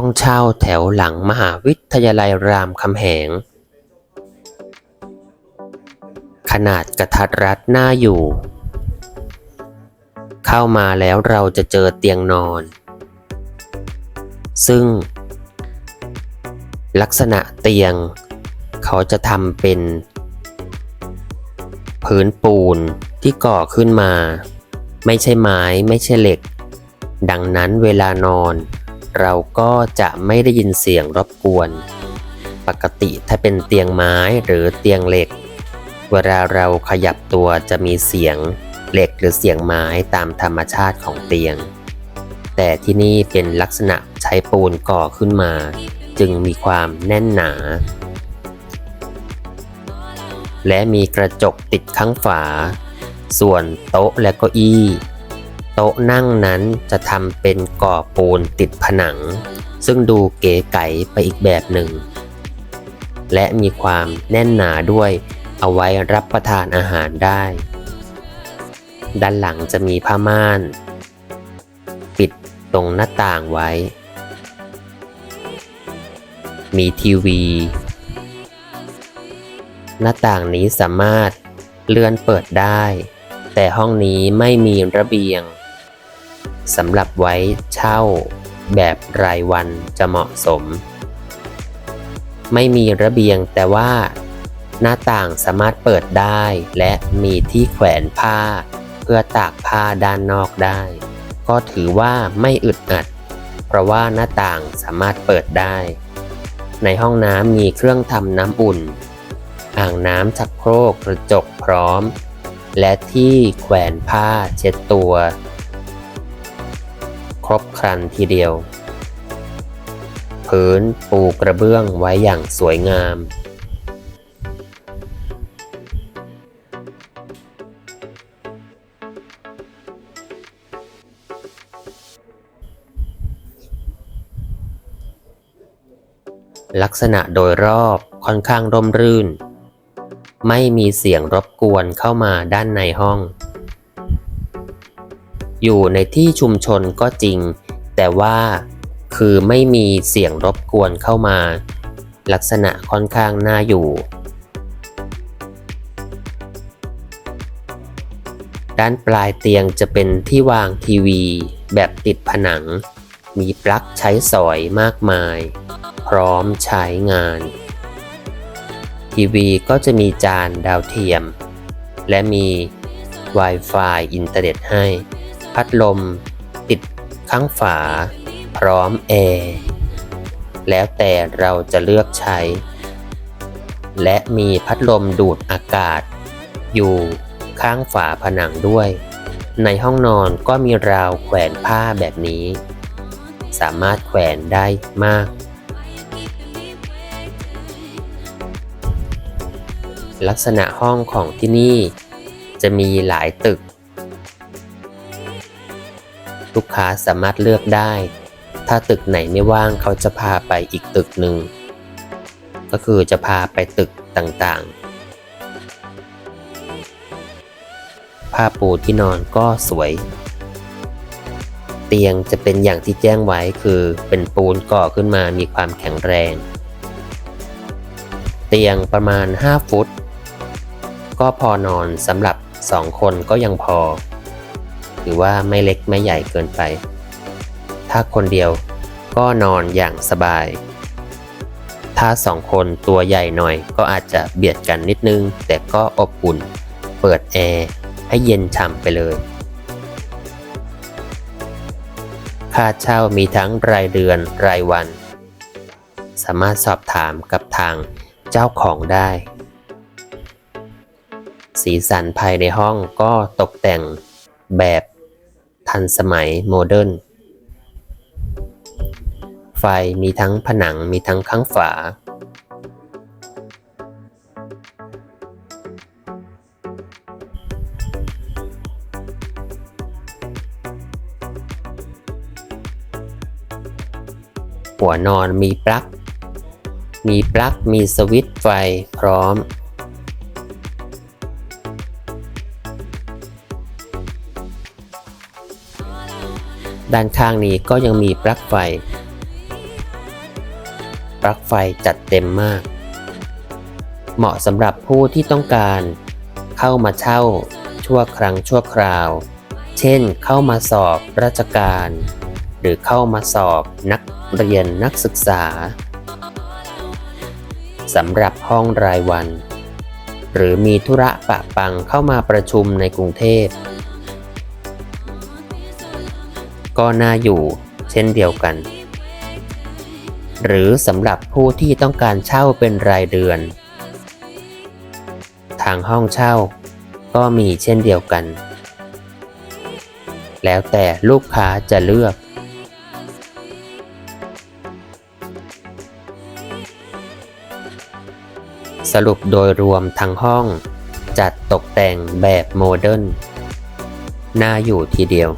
องเช่าแถวหลังมหาวิทยาลัยรามคำแหง ขนาดกระทัดรัดหน้าอยู่ เข้ามาแล้วเราจะเจอเตียงนอน ซึ่ง ลักษณะเตียง เขาจะทำเป็น พื้นปูนที่ก่อขึ้นมา ไม่ใช่ไม้ไม่ใช่เหล็ก ดังนั้นเวลานอน เราก็จะไม่ได้ยินเสียงรบกวน ปกติถ้าเป็นเตียงไม้หรือเตียงเหล็ก เวลาเราขยับตัวจะมีเสียงเหล็กหรือเสียงไม้ตามธรรมชาติของเตียง แต่ที่นี่เป็นลักษณะใช้ปูนก่อขึ้นมา จึงมีความแน่นหนา และมีกระจกติดข้างฝา ส่วนโต๊ะและเก้าอี้ ต๊ะนั่งนั้นจะทำเป็นก่อปูนติดผนัง ซึ่งดูเก๋ไก๋ไปอีกแบบหนึ่ง และมีความแน่นหนาด้วยเอาไว้รับประทานอาหารได้ ด้านหลังจะมีผ้าม่าน ปิดตรงหน้าต่างไว้ มีทีวี หน้าต่างนี้สามารถเลื่อนเปิดได้ แต่ห้องนี้ไม่มีระเบียง สำหรับไว้เช่าแบบรายวันจะเหมาะสม ไม่มีระเบียงแต่ว่า หน้าต่างสามารถเปิดได้และมีที่แขวนผ้า เพื่อตากผ้าด้านนอกได้ ก็ถือว่าไม่อึดอัด เพราะว่าหน้าต่างสามารถเปิดได้ ในห้องน้ำมีเครื่องทำน้ำอุ่น อ่างน้ำชักโครกกระจกพร้อม และที่แขวนผ้าเช็ดตัว รบครันทีเดียวพื้นปูกระเบื้องไว้อย่างสวยงาม ลักษณะโดยรอบค่อนข้างร่มรื่น ไม่มีเสียงรบกวนเข้ามาด้านในห้อง อยู่ในที่ชุมชนก็จริง แต่ว่าคือไม่มีเสียงรบกวนเข้ามา ลักษณะค่อนข้างน่าอยู่ ด้านปลายเตียงจะเป็นที่วางทีวี แบบติดผนัง มีปลั๊กใช้สอยมากมาย พร้อมใช้งาน ทีวีก็จะมีจานดาวเทียม และมี Wi-Fi อินเทอร์เน็ตให้ พัดลม ติดข้างฝา พร้อมแอร์แล้วแต่เราจะเลือกใช้ และมีพัดลมดูดอากาศ อยู่ข้างฝาผนังด้วย ในห้องนอนก็มีราวแขวนผ้าแบบนี้ สามารถแขวนได้มาก ลักษณะห้องของที่นี่ จะมีหลายตึก ลูกค้าสามารถเลือกได้ ถ้าตึกไหนไม่ว่างเขาจะพาไปอีกตึกหนึ่ง ก็คือจะพาไปตึกต่างๆ ผ้าปูที่นอนก็สวย เตียงจะเป็นอย่างที่แจ้งไว้คือเป็นปูนก่อขึ้นมามีความแข็งแรง เตียงประมาณ 5 ฟุต ก็พอนอนสำหรับ 2 คนก็ยังพอ หรือว่าไม่เล็กไม่ใหญ่เกินไป ถ้าคนเดียวก็นอนอย่างสบาย ถ้าสองคนตัวใหญ่หน่อยก็อาจจะเบียดกันนิดนึง แต่ก็อบอุ่น เปิดแอร์ให้เย็นฉ่ำไปเลย ค่าเช่ามีทั้งรายเดือนรายวัน สามารถสอบถามกับทางเจ้าของได้ สีสันภายในห้องก็ตกแต่งแบบ ทันสมัยโมเดิร์นไฟมีทั้งผนังมีทั้งข้างฝา หัวนอนมีปลั๊ก มีปลั๊กมีสวิตช์ไฟพร้อม ด้านข้างนี้ก็ยังมีปลั๊กไฟ ปลั๊กไฟจัดเต็มมาก เหมาะสำหรับผู้ที่ต้องการเข้ามาเช่าชั่วครั้งชั่วคราว เช่น เข้ามาสอบราชการ หรือเข้ามาสอบนักเรียนนักศึกษาสำหรับห้องรายวัน หรือมีธุระปะปังเข้ามาประชุมในกรุงเทพ ก็น่าอยู่เช่นเดียวกัน หรือสำหรับผู้ที่ต้องการเช่าเป็นรายเดือน ทางห้องเช่าก็มีเช่นเดียวกัน แล้วแต่ลูกค้าจะเลือก สรุปโดยรวมทั้งห้องจัดตกแต่งแบบโมเดิร์นน่าอยู่ทีเดียว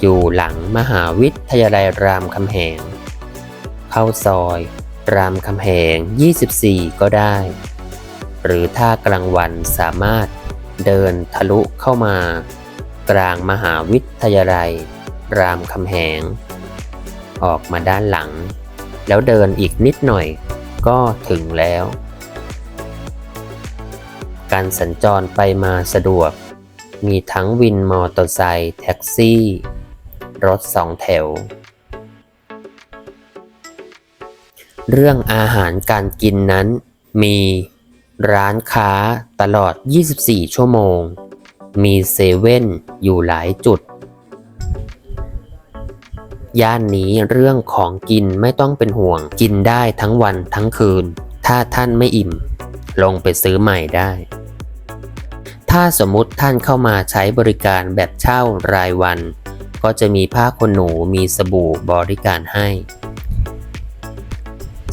อยู่หลังมหาวิทยาลัยรามคำแหง เข้าซอย รามคำแหง 24 ก็ได้ หรือถ้ากลางวันสามารถเดินทะลุเข้ามา กลางมหาวิทยาลัย รามคำแหง ออกมาด้านหลัง แล้วเดินอีกนิดหน่อยก็ถึงแล้ว การสัญจรไปมาสะดวก มีทั้งวินมอเตอร์ไซค์แท็กซี่ รถสองแถว เรื่องอาหารการกินนั้น มีร้านค้าตลอด 24 ชั่วโมง มีเซเว่นอยู่หลายจุด ย่านนี้เรื่องของกินไม่ต้องเป็นห่วง กินได้ทั้งวันทั้งคืน ถ้าท่านไม่อิ่ม ลงไปซื้อใหม่ได้ ถ้าสมมุติท่านเข้ามาใช้บริการแบบเช่ารายวัน ก็จะมีผ้าขนหนูมีสบู่บริการให้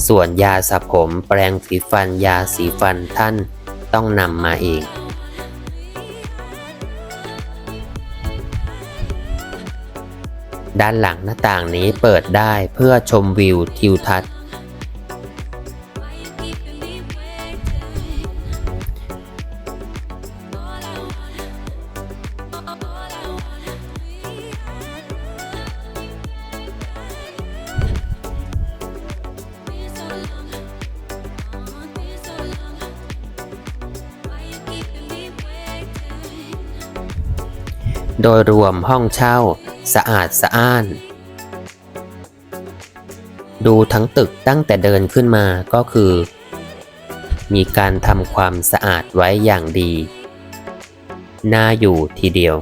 ส่วนยาสระผมแปรงสีฟัน ยาสีฟันท่านต้องนำมาเองด้านหลังหน้าต่างนี้เปิดได้เพื่อชมวิวทิวทัศน์ โดยรวมห้องเช่า สะอาดสะอ้าน ดูทั้งตึกตั้งแต่เดินขึ้นมาก็คือ มีการทำความสะอาดไว้อย่างดี น่าอยู่ทีเดียว